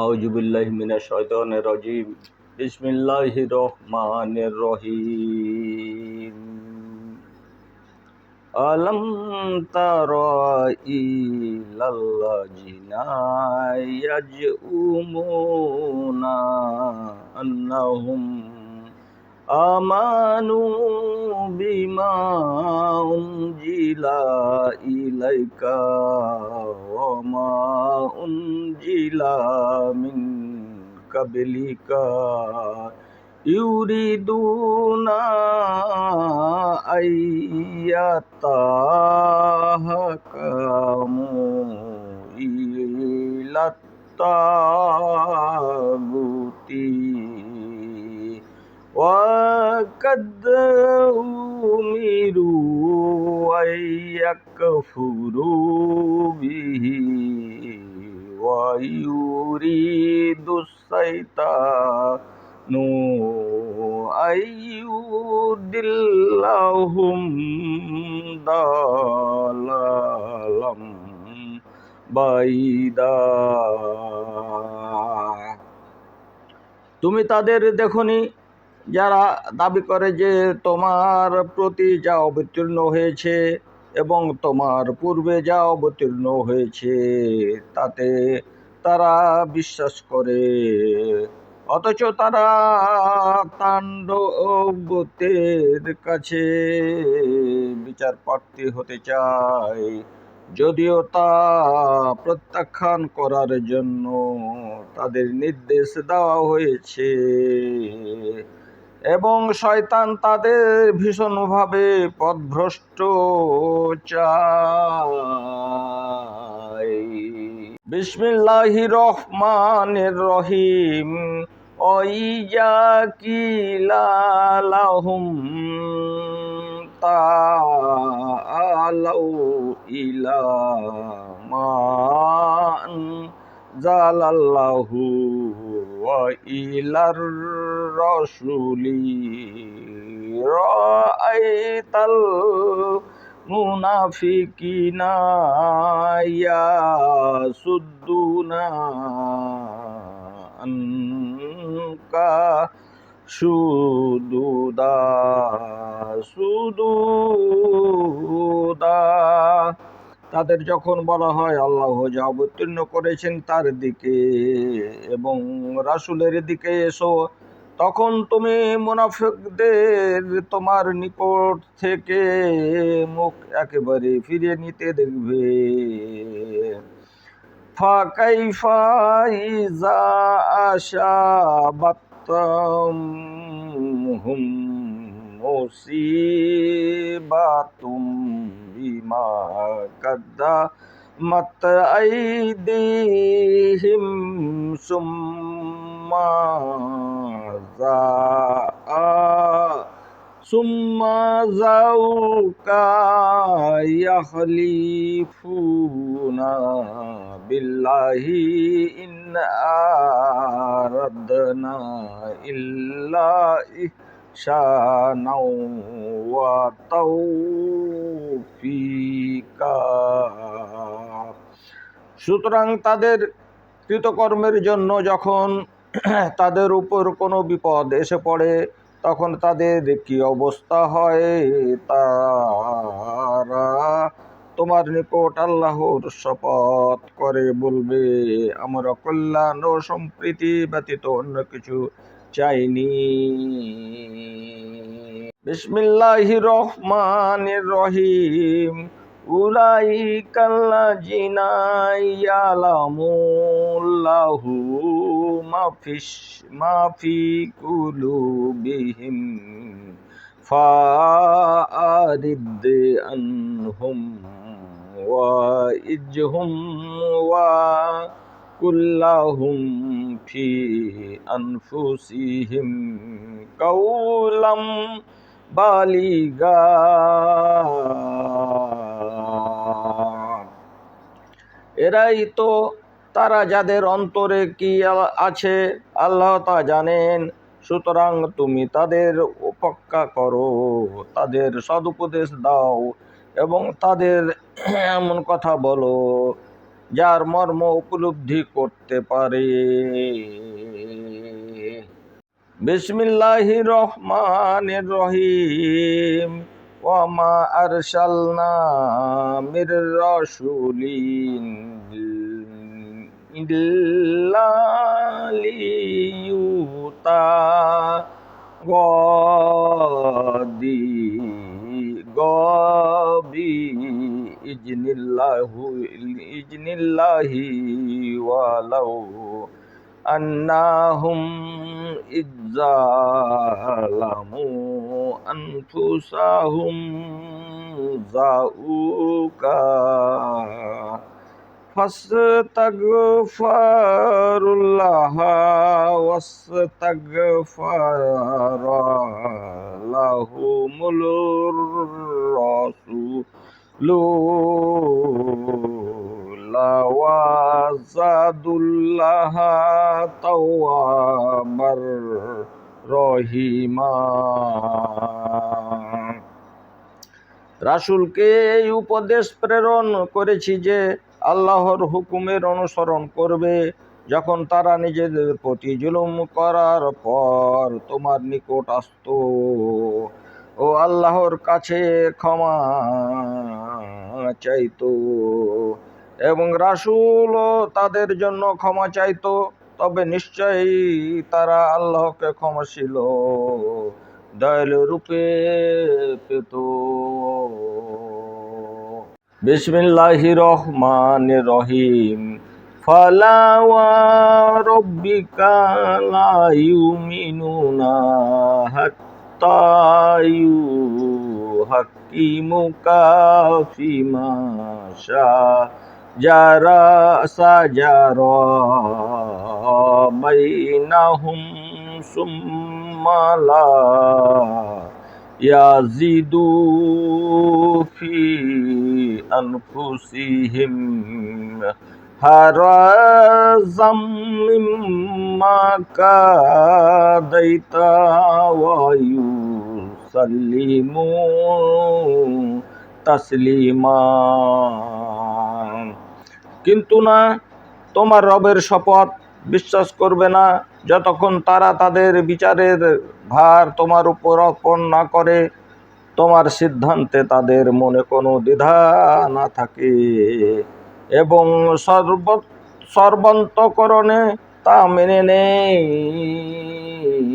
আউজুবিল্লাহমিনা শয়তান রাজিম। বিসমিল্লাহ রহমান রহিম। আলম তার ইলাল্লাজিনা ইয়াজউমুনা আন্নাহুম آمنوا بما أنزل إليك وما أنزل من قبلك يريدون أن يتحكموا إلى الطاغوت وقد أمروا أن يكفروا به ويريد الشيطان أن يضلهم ضلالا بعيدا তুমি তাদের দেখনি যারা দাবি করে যে তোমার প্রতি যা অবতীর্ণ হয়েছে এবং তোমার পূর্বে যা অবতীর্ণ হয়েছে, তাতে তারা বিশ্বাস করে। অথচ তারা তাণ্ডবতের কাছে বিচার প্রার্থী হতে চায়। যদিও তা প্রত্যাখ্যান করার জন্য তাদের নির্দেশ দেওয়া হয়েছে। এবং শয়তান তাদের ভীষণভাবে পথভ্রষ্ট চায়। বিসমিল্লাহি রহমানির রহিম। ওইয়া কিলালাহুম তাআলাউ ইলা মান জালাল্লাহু ইলার রাসূলি রাআইতাল মুনাফিকিনা ইয়াসুদ্দুনা আনকা সুদুদা সুদুদা তাদের যখন বলা হয়, আল্লাহ যা অবতীর্ণ করেছেন তার দিকে এবং রাসুলের দিকে এসো। তখন তুমি মুনাফিকদের তোমার নিকট থেকে মুখ একেবারে ফিরিয়ে নিতে দেখবে ফাকাইফা ইজা আশাবাতহুম মুসিবাতুম বিমা قدمت أيديهم ثم زاء ثم زوك يخلفون بالله إن أردنا إلا إحسانا وتوفيقا সুতরাং তাদের কৃতকর্মের জন্য যখন তাদের উপর কোনো বিপদ এসে পড়ে, তখন তাদের কি অবস্থা হয়? তারা তোমার নিকট আল্লাহর শপথ করে, বলবে, আমরা কল্যাণ ও সম্প্রীতি ব্যতীত অন্য কিছু চাইনি। বিসমিল্লাহির রহমানির রহিম। উলাইকাল্লাযিনা ইয়ালামুল্লাহু মা ফিস মা ফি কুলুবিহিম ফাআরিদ আনহুম ওয়া ইজহুম কুল্লাহুম ফি আনফুসিহিম কাউলাম বালিগা এরাই তো তারা যাদের অন্তরে কি আছে, আল্লাহ তা জানেন। সুতরাং তুমি তাদের উপেক্ষা করো, তাদের সদুপদেশ দাও এবং তাদের এমন কথা বলো, যার মর্ম উপলব্ধি করতে পারে। বিসমিল্লাহির রহমানির রহিম। ওমা আর সালনা মির রসুলিন ইউতা গদি গবি ইজনিল্লাহি ওয়ালাউ আন্নাহুম ইজ্জালামুন أنفسهم ذاؤوك فاستغفروا الله واستغفر لهم الرسول لوازادوا الله توابا. রহিমা রাসূলকে এই উপদেশ প্রেরণ করেছি যে আল্লাহর হুকুমের অনুসরণ করবে। যখন তারা নিজেদের প্রতি জুলুম করার পর তোমার নিকট আসত, ও আল্লাহর কাছে ক্ষমা চাইতো এবং রাসূলও তাদের জন্য ক্ষমা চাইতো। তবে নিশ্চয়ই তারা আল্লাহকে ক্ষমাশীল। দয়ালু রূপে পেত। বিসমিল্লাহির রহমানির রহিম। ফালা ওয়া রাব্বিকা ফিমা লা ইয়াজিদু ফি হারাজাম মিম্মা কাদাইতা ওয়া ইউসাল্লিমু তাসলিমা। কিন্তু না, তোমার রবের শপথ বিশ্বাস করবে না। যতক্ষণ তারা তাদের বিচারের ভার তোমার উপর অর্পণ না করে, তোমার সিদ্ধান্তে তাদের মনে কোনো দ্বিধা না থাকে। এবং সর্ব, সর্বান্তকরণে তা মেনে নেই।